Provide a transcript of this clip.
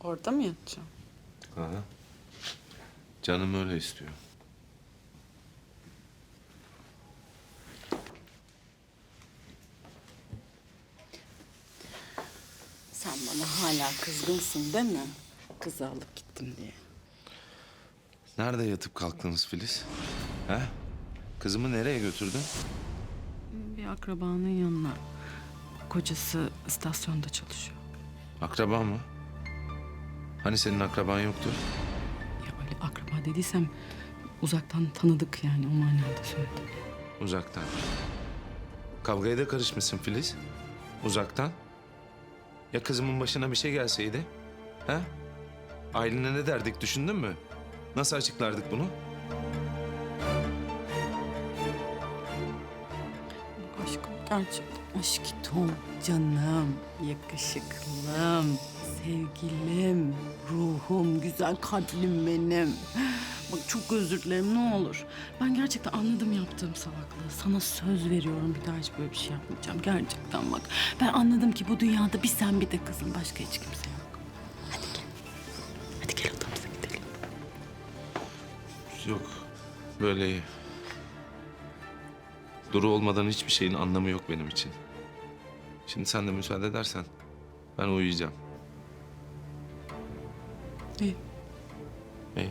Orada mı yatacağım? Aha. Canım öyle istiyor. Sen bana hala kızgınsın değil mi? Kızı alıp gittim diye. Nerede yatıp kalktınız Filiz? He? Kızımı nereye götürdün? Bir akrabanın yanına. Kocası istasyonda çalışıyor. Akraban mı? Hani senin akraban yoktu? Ya öyle akraba dediysem uzaktan tanıdık yani o manada söyledim. Uzaktan. Kavgaya da karışmışsın Filiz. Uzaktan. Ya kızımın başına bir şey gelseydi? He? Ailene ne derdik düşündün mü? Nasıl açıklardık bunu? Gerçekten aşkitom, canım, yakışıklım, sevgilim, ruhum, güzel kalbim benim. Bak çok özür dilerim ne olur. Ben gerçekten anladım yaptığım salaklığı. Sana söz veriyorum bir daha hiç böyle bir şey yapmayacağım. Gerçekten bak. Ben anladım ki bu dünyada bir sen bir de kızım başka hiç kimse yok. Hadi gel. Hadi gel odamıza gidelim. Yok. Böyle iyi. Duru olmadan hiçbir şeyin anlamı yok benim için. Şimdi sen de müsaade edersen ben uyuyacağım. İyi. İyi.